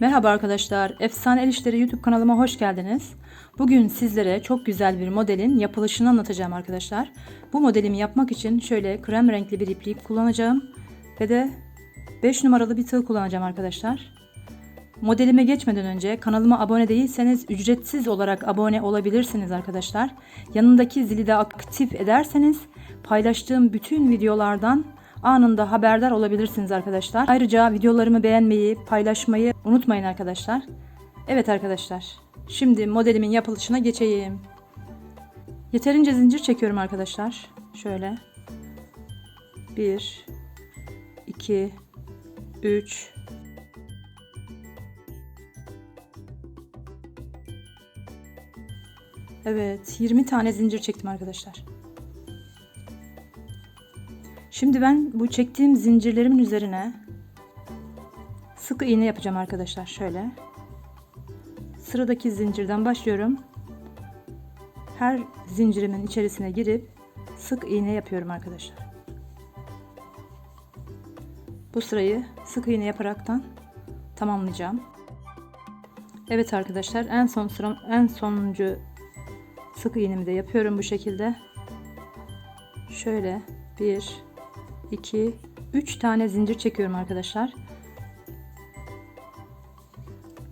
Merhaba arkadaşlar, Efsane El İşleri YouTube kanalıma hoş geldiniz. Bugün sizlere çok güzel bir modelin yapılışını anlatacağım arkadaşlar. Bu modelimi yapmak için şöyle krem renkli bir iplik kullanacağım ve de 5 numaralı bir tığ kullanacağım arkadaşlar. Modelime geçmeden önce kanalıma abone değilseniz ücretsiz olarak abone olabilirsiniz arkadaşlar. Yanındaki zili de aktif ederseniz paylaştığım bütün videolardan anında haberdar olabilirsiniz arkadaşlar. Ayrıca videolarımı beğenmeyi, paylaşmayı unutmayın arkadaşlar. Evet arkadaşlar. Şimdi modelimin yapılışına geçeyim. Yeterince zincir çekiyorum arkadaşlar. Şöyle. 1 2 3 Evet, 20 tane zincir çektim arkadaşlar. Şimdi ben bu çektiğim zincirlerimin üzerine sık iğne yapacağım arkadaşlar. Şöyle. Sıradaki zincirden başlıyorum. Her zincirimin içerisine girip sık iğne yapıyorum arkadaşlar. Bu sırayı sık iğne yaparaktan tamamlayacağım. Evet arkadaşlar en son sıram en sonuncu sık iğnemi de yapıyorum bu şekilde. Şöyle 1 2 3 tane zincir çekiyorum arkadaşlar.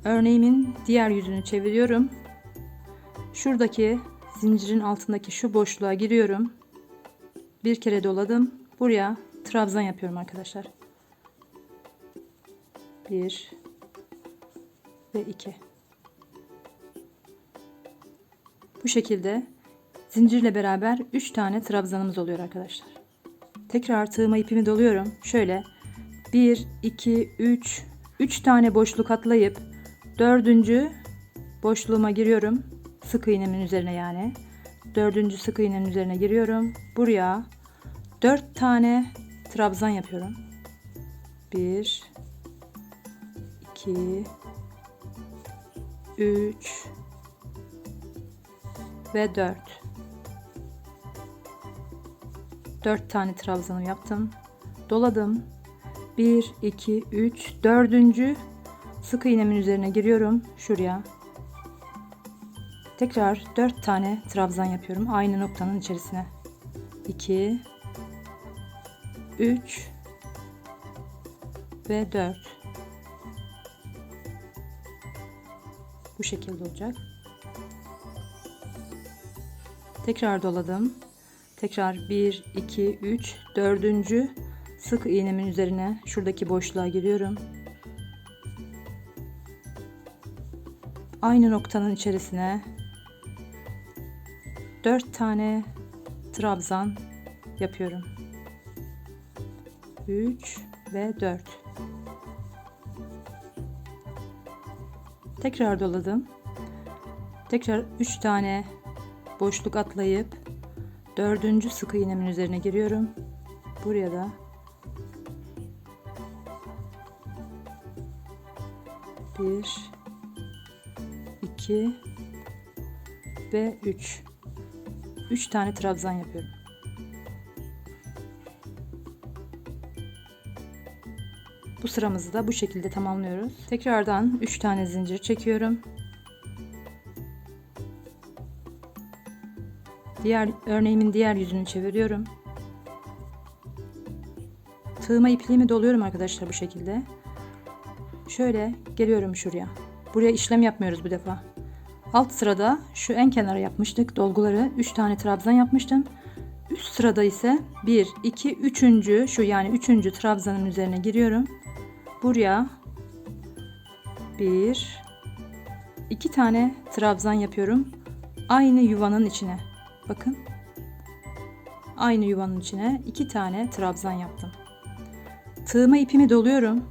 Örneğimin diğer yüzünü çeviriyorum. Şuradaki zincirin altındaki şu boşluğa giriyorum. Bir kere doladım. Buraya trabzan yapıyorum arkadaşlar. 1 ve 2 Bu şekilde zincirle beraber 3 tane trabzanımız oluyor arkadaşlar. Tekrar tığıma ipimi doluyorum. Şöyle 1, 2, 3, 3 tane boşluk atlayıp dördüncü boşluğuma giriyorum. Sık iğnemin üzerine yani. Dördüncü sık iğnenin üzerine giriyorum. Buraya 4 tane trabzan yapıyorum. 1 2 3 ve 4 4 tane trabzanım yaptım. Doladım. 1 2 3 4. sık iğnemin üzerine giriyorum. Şuraya. Tekrar 4 tane trabzan yapıyorum aynı noktanın içerisine. 2 3 ve 4 bu şekilde olacak. Tekrar doladım. Tekrar 1, 2, 3, 4. sık iğnemin üzerine şuradaki boşluğa giriyorum. Aynı noktanın içerisine 4 tane trabzan yapıyorum. 3 ve 4. Tekrar doladım. Tekrar 3 tane boşluk atlayıp dördüncü sık iğnemin üzerine giriyorum. Buraya da bir, iki ve üç. Üç tane trabzan yapıyorum. Bu sıramızı da bu şekilde tamamlıyoruz. Tekrardan 3 tane zincir çekiyorum. Diğer örneğimin diğer yüzünü çeviriyorum. Tığıma ipliğimi doluyorum arkadaşlar bu şekilde. Şöyle geliyorum şuraya. Buraya işlem yapmıyoruz bu defa. Alt sırada şu en kenara yapmıştık dolguları. 3 tane trabzan yapmıştım. Üst sırada ise 1, 2, 3. şu yani 3. trabzanın üzerine giriyorum. Buraya 1, 2 tane trabzan yapıyorum. Aynı yuvanın içine. Bakın. Aynı yuvanın içine iki tane trabzan yaptım. Tığıma ipimi doluyorum.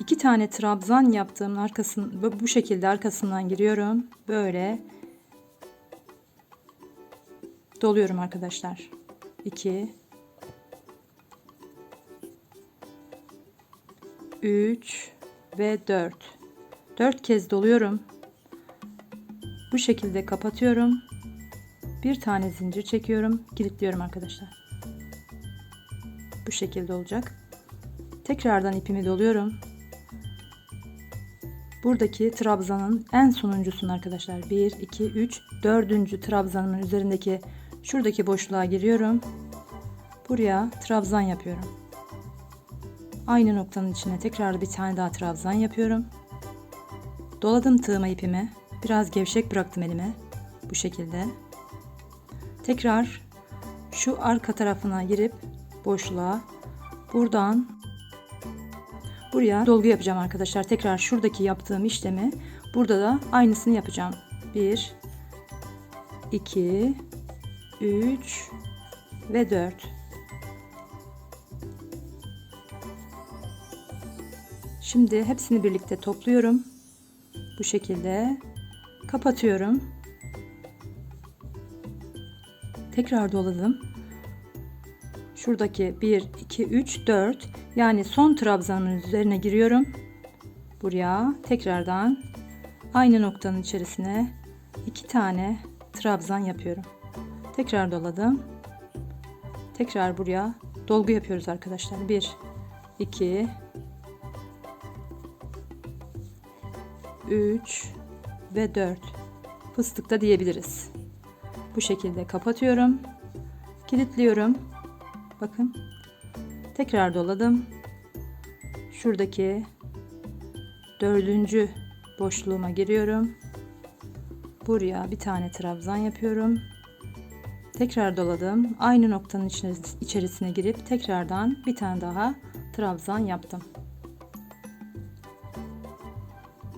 İki tane trabzan yaptığım arkasını bu şekilde arkasından giriyorum. Böyle doluyorum arkadaşlar. 2 3 ve 4 4 kez doluyorum. Bu şekilde kapatıyorum bir tane zincir çekiyorum kilitliyorum arkadaşlar bu şekilde olacak tekrardan ipimi doluyorum buradaki trabzanın en sonuncusunu arkadaşlar 1 2 3 4. trabzanımın üzerindeki şuradaki boşluğa giriyorum. Buraya trabzan yapıyorum. Aynı noktanın içine tekrar bir tane daha trabzan yapıyorum. Doladım tığıma ipimi. Biraz gevşek bıraktım elime. Bu şekilde. Tekrar şu arka tarafına girip boşluğa buradan buraya dolgu yapacağım arkadaşlar. Tekrar şuradaki yaptığım işlemi burada da aynısını yapacağım. 1 2 3 ve 4 Şimdi hepsini birlikte topluyorum. Bu şekilde kapatıyorum. Tekrar doladım. Şuradaki 1 2 3 4 yani son trabzanın üzerine giriyorum. Buraya tekrardan aynı noktanın içerisine iki tane trabzan yapıyorum. Tekrar doladım. Tekrar buraya dolgu yapıyoruz arkadaşlar. 1 2 3 ve 4 fıstıkta diyebiliriz. Bu şekilde kapatıyorum. Kilitliyorum. Bakın. Tekrar doladım. Şuradaki dördüncü boşluğuma giriyorum. Buraya bir tane trabzan yapıyorum. Tekrar doladım. Aynı noktanın içerisine girip tekrardan bir tane daha trabzan yaptım.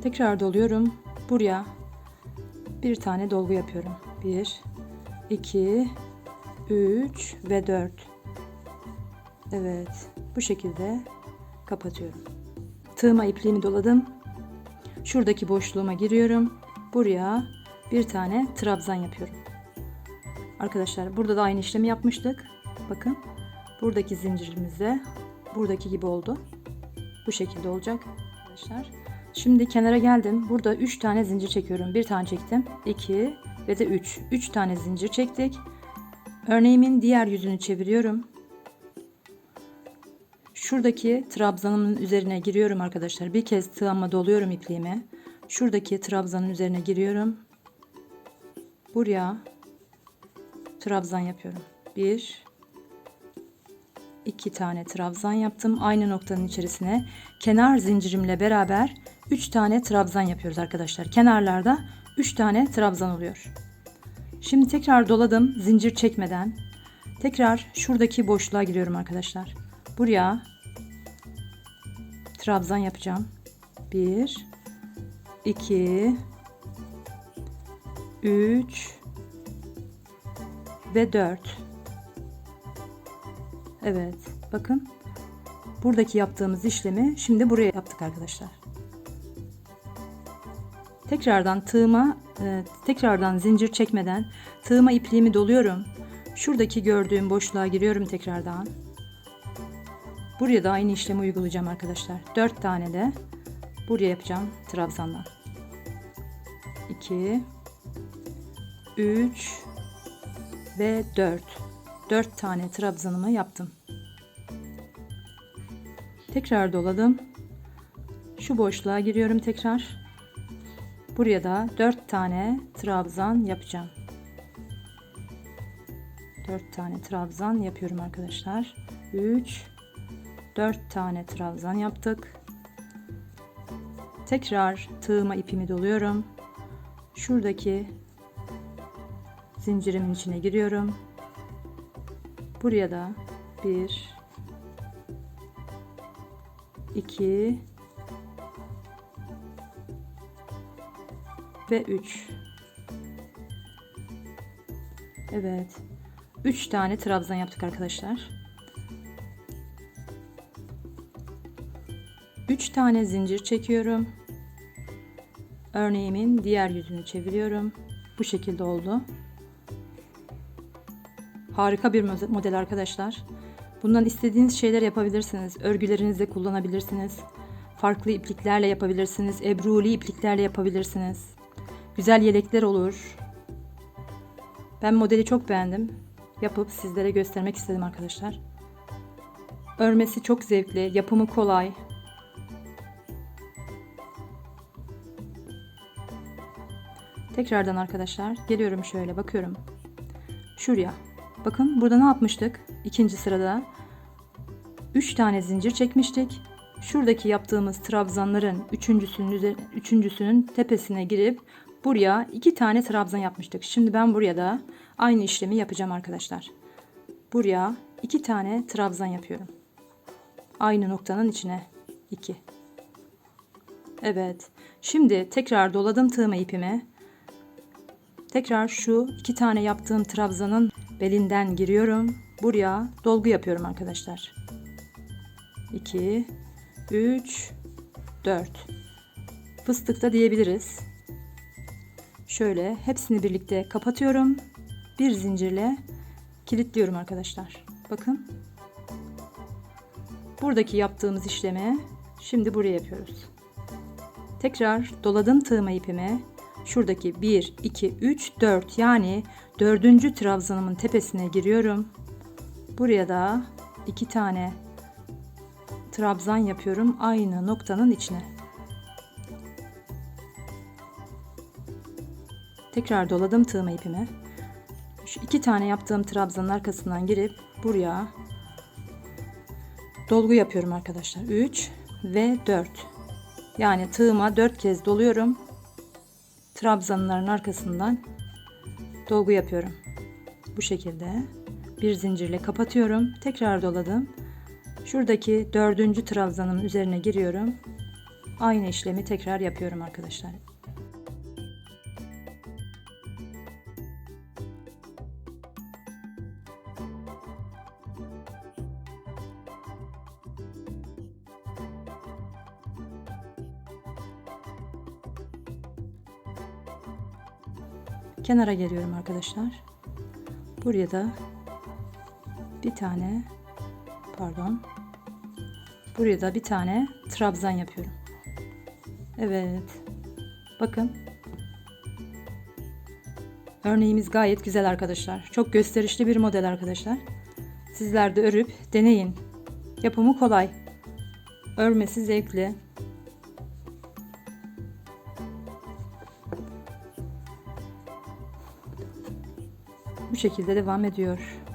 Tekrar doluyorum. Buraya bir tane dolgu yapıyorum. 1 2 3 ve 4 Evet bu şekilde kapatıyorum. Tığıma ipliğimi doladım. Şuradaki boşluğuma giriyorum. Buraya bir tane trabzan yapıyorum. Arkadaşlar burada da aynı işlemi yapmıştık. Bakın buradaki zincirimizde buradaki gibi oldu. Bu şekilde olacak arkadaşlar şimdi kenara geldim burada 3 tane zincir çekiyorum bir tane çektim 2 ve de 3 3 tane zincir çektik Örneğimin diğer yüzünü çeviriyorum. Şuradaki trabzanımın üzerine giriyorum arkadaşlar. Bir kez tığıma doluyorum ipliğimi. Şuradaki trabzanın üzerine giriyorum. Buraya trabzan yapıyorum. Bir, iki tane trabzan yaptım. Aynı noktanın içerisine kenar zincirimle beraber 3 tane trabzan yapıyoruz arkadaşlar. Kenarlarda 3 tane trabzan oluyor. Şimdi tekrar doladım zincir çekmeden. Tekrar şuradaki boşluğa giriyorum arkadaşlar. Buraya trabzan yapacağım. 1 2 3 ve 4 Evet bakın buradaki yaptığımız işlemi şimdi buraya yaptık arkadaşlar tekrardan tığıma e, tekrardan zincir çekmeden tığıma ipliğimi doluyorum. Şuradaki gördüğüm boşluğa giriyorum tekrardan. Buraya da aynı işlemi uygulayacağım arkadaşlar. 4 tane de buraya yapacağım trabzandan. 2 3 ve 4. 4 tane trabzanımı yaptım. Tekrar doladım. Şu boşluğa giriyorum tekrar. Buraya da 4 tane trabzan yapacağım. 4 tane trabzan yapıyorum arkadaşlar. 3 4 tane trabzan yaptık. Tekrar tığıma ipimi doluyorum. Şuradaki zincirimin içine giriyorum. Buraya da 1 2 ve 3. Evet. 3 tane trabzan yaptık arkadaşlar. 3 tane zincir çekiyorum. Örneğimin diğer yüzünü çeviriyorum. Bu şekilde oldu. Harika bir model arkadaşlar. Bundan istediğiniz şeyler yapabilirsiniz. Örgülerinizde kullanabilirsiniz. Farklı ipliklerle yapabilirsiniz. Ebruli ipliklerle yapabilirsiniz. Güzel yelekler olur. Ben modeli çok beğendim. Yapıp sizlere göstermek istedim arkadaşlar. Örmesi çok zevkli, yapımı kolay. Tekrardan arkadaşlar geliyorum şöyle bakıyorum. Şuraya. Bakın burada ne yapmıştık? İkinci sırada 3 tane zincir çekmiştik. Şuradaki yaptığımız trabzanların üçüncüsünün, üçüncüsünün tepesine girip buraya iki tane trabzan yapmıştık. Şimdi ben buraya da aynı işlemi yapacağım arkadaşlar. Buraya iki tane trabzan yapıyorum. Aynı noktanın içine 2. Evet. Şimdi tekrar doladım tığma ipimi. Tekrar şu iki tane yaptığım trabzanın belinden giriyorum. Buraya dolgu yapıyorum arkadaşlar. 2 3 4 Fıstık da diyebiliriz. Şöyle hepsini birlikte kapatıyorum. Bir zincirle kilitliyorum arkadaşlar. Bakın. Buradaki yaptığımız işlemi şimdi buraya yapıyoruz. Tekrar doladım tığma ipimi. Şuradaki 1, 2, 3, 4 yani dördüncü trabzanımın tepesine giriyorum. Buraya da iki tane trabzan yapıyorum aynı noktanın içine. Tekrar doladım tığma ipimi. Şu iki tane yaptığım trabzanın arkasından girip buraya dolgu yapıyorum arkadaşlar. 3 ve 4. Yani tığıma 4 kez doluyorum. Trabzanların arkasından dolgu yapıyorum. Bu şekilde bir zincirle kapatıyorum. Tekrar doladım. Şuradaki dördüncü trabzanın üzerine giriyorum. Aynı işlemi tekrar yapıyorum arkadaşlar. Kenara geliyorum arkadaşlar. Buraya da bir tane pardon. Buraya da bir tane trabzan yapıyorum. Evet. Bakın. Örneğimiz gayet güzel arkadaşlar. Çok gösterişli bir model arkadaşlar. Sizler de örüp deneyin. Yapımı kolay. Örmesi zevkli. Bu şekilde devam ediyor.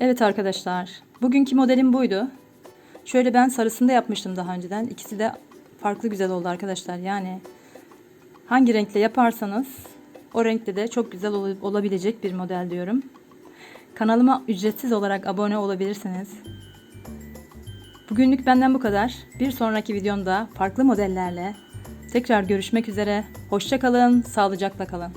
Evet arkadaşlar, bugünkü modelim buydu. Şöyle ben sarısını da yapmıştım daha önceden. İkisi de farklı güzel oldu arkadaşlar. Yani hangi renkle yaparsanız o renkte de çok güzel ol- olabilecek bir model diyorum. Kanalıma ücretsiz olarak abone olabilirsiniz. Bugünlük benden bu kadar. Bir sonraki videomda farklı modellerle tekrar görüşmek üzere. Hoşça kalın, sağlıcakla kalın.